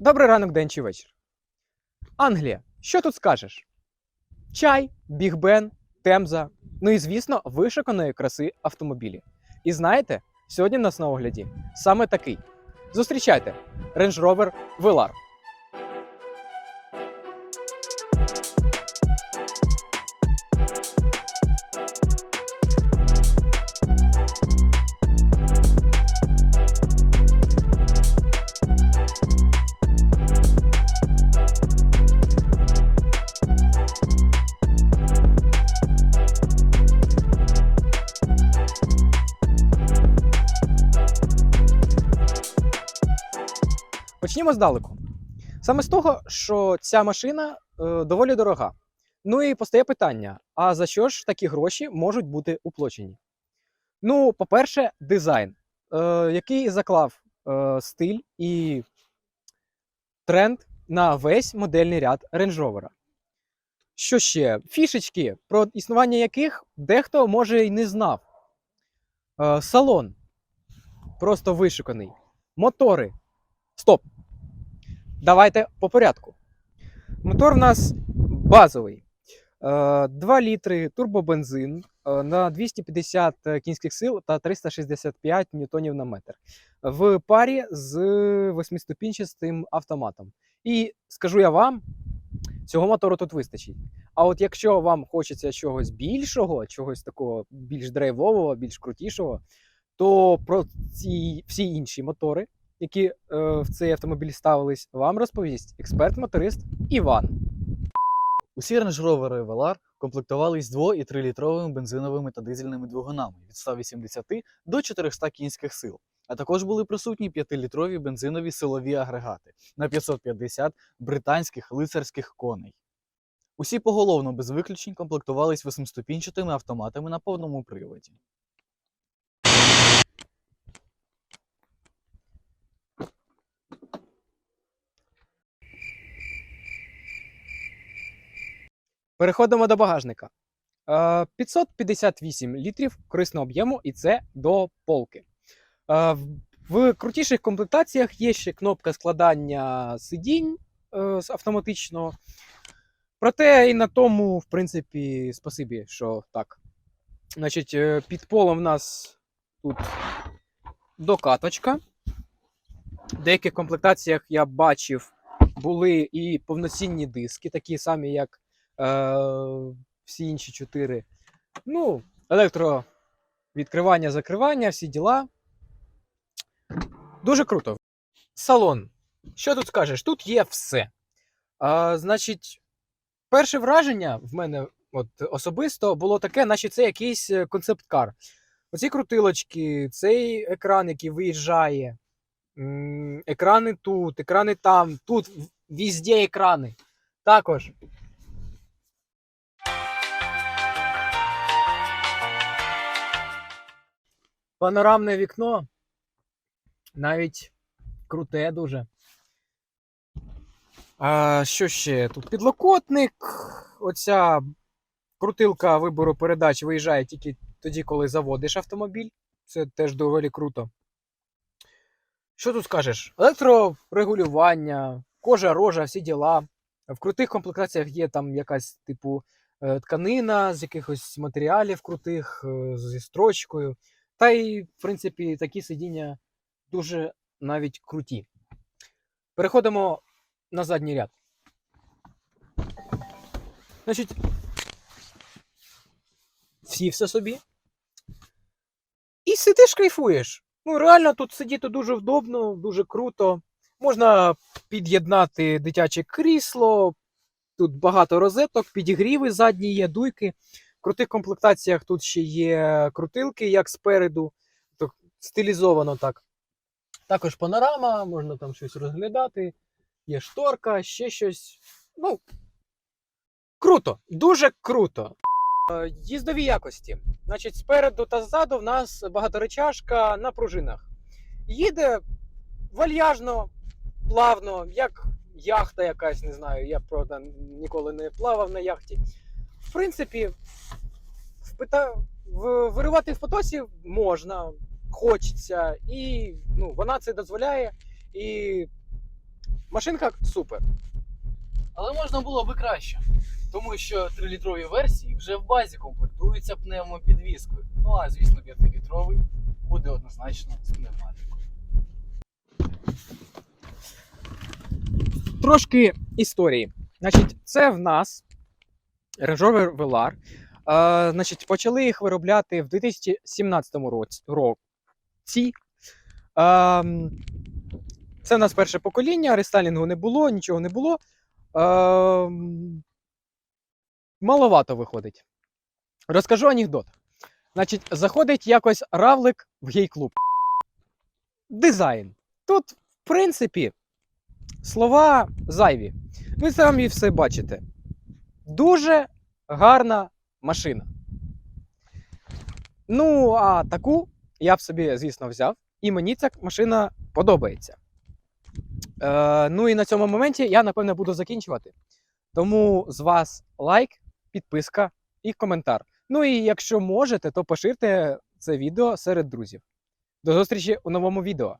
Добрий ранок, день чи вечір. Англія, що тут скажеш? Чай, Біг Бен, Темза. Ну і звісно, вишиканої краси автомобілі. І знаєте, сьогодні нас на огляді саме такий. Зустрічайте Range Rover Velar. Почнімо здалеку. Саме з того, що ця машина е, доволі дорога. Ну і постає питання: а за що ж такі гроші можуть бути уплочені? Ну, по-перше, дизайн, е, який заклав е, стиль і тренд на весь модельний ряд Range Rover. Що ще? Фішечки, про існування яких дехто може й не знав. Е, салон просто вишуканий. Мотори. Стоп! Давайте по порядку. Мотор у нас базовий. Е, 2 літри турбобензин е, на 250 кінських сил та 365 ньютонів на метр. В парі з восьмиступінчастим автоматом. І скажу я вам, цього мотору тут вистачить. А от якщо вам хочеться чогось більшого, чогось такого більш драйвового, більш крутішого, то про ці всі інші мотори, які е, в цей автомобіль ставились, вам розповість експерт-моторист Іван. Усі Range Rover Velar комплектувались 2 і 3-літровими бензиновими та дизельними двигунами від 180 до 400 кінських сил. А також були присутні 5-літрові бензинові силові агрегати на 550 британських лицарських коней. Усі поголовно без виключень комплектувались восьмиступінчатими автоматами на повному приводі. Переходимо до багажника. Е, 558 літрів корисного об'єму, і це до полки. Е, в- крутіших комплектаціях є ще кнопка складання сидінь е, автоматично. Проте і на тому, в принципі, спасибі, що так. Значить, е, під полом в нас тут докаточка. В деяких комплектаціях я бачив, були і повноцінні диски, такі самі, як е, всі інші чотири. Ну, електровідкривання, закривання, всі діла. Дуже круто. Салон. Що тут скажеш? Тут є все. А, значить, перше враження в мене от, особисто було таке, наче це якийсь е, концепт-кар. Оці крутилочки, цей екран, який виїжджає. Екрани тут, екрани там, тут в- везде екрани. Також Панорамне вікно. Навіть круте дуже. А, що ще? Тут підлокотник. Оця крутилка вибору передач виїжджає тільки тоді, коли заводиш автомобіль. Це теж доволі круто. Що тут скажеш? Електрорегулювання, кожа, рожа, всі діла. В крутих комплектаціях є там якась, типу, е, тканина з якихось матеріалів крутих, е, зі строчкою. Та й, в принципі, такі сидіння дуже навіть круті. Переходимо на задній ряд. Значить, сівся собі. І сидиш, кайфуєш. Ну, реально тут сидіти дуже вдобно, дуже круто. Можна під'єднати дитяче крісло. Тут багато розеток, підігріви задні є, дуйки. Крутих комплектаціях тут ще є крутилки, як спереду, так, стилізовано так. Також панорама, можна там щось розглядати. Є шторка, ще щось. Ну, круто, дуже круто. Е, Їздові якості. Значить, спереду та ззаду в нас багаторечашка на пружинах. Їде вальяжно, плавно, як яхта якась, не знаю. Я правда ніколи не плавав на яхті. В принципі, впита... в... виривати в потоці можна, хочеться, і ну, вона це дозволяє. І машинка супер. Але можна було би краще, тому що 3-літрові версії вже в базі комплектуються пневмопідвіскою. Ну а звісно, 5-літровий буде однозначно з пневматикою. Трошки історії. Значить, це в нас Range Rover Velar. Е, значить, почали їх виробляти в 2017 році. Е, це в нас перше покоління, рестайлінгу не було, нічого не було. Е, маловато виходить. Розкажу анекдот. Значить, заходить якось равлик в гей-клуб. Дизайн. Тут, в принципі, слова зайві. Ви самі все бачите. Дуже гарна машина. Ну, а таку я б собі, звісно, взяв, і мені ця машина подобається. Е, ну і на цьому моменті я, напевно, буду закінчувати. Тому з вас лайк, підписка і коментар. Ну і якщо можете, то поширте це відео серед друзів. До зустрічі у новому відео.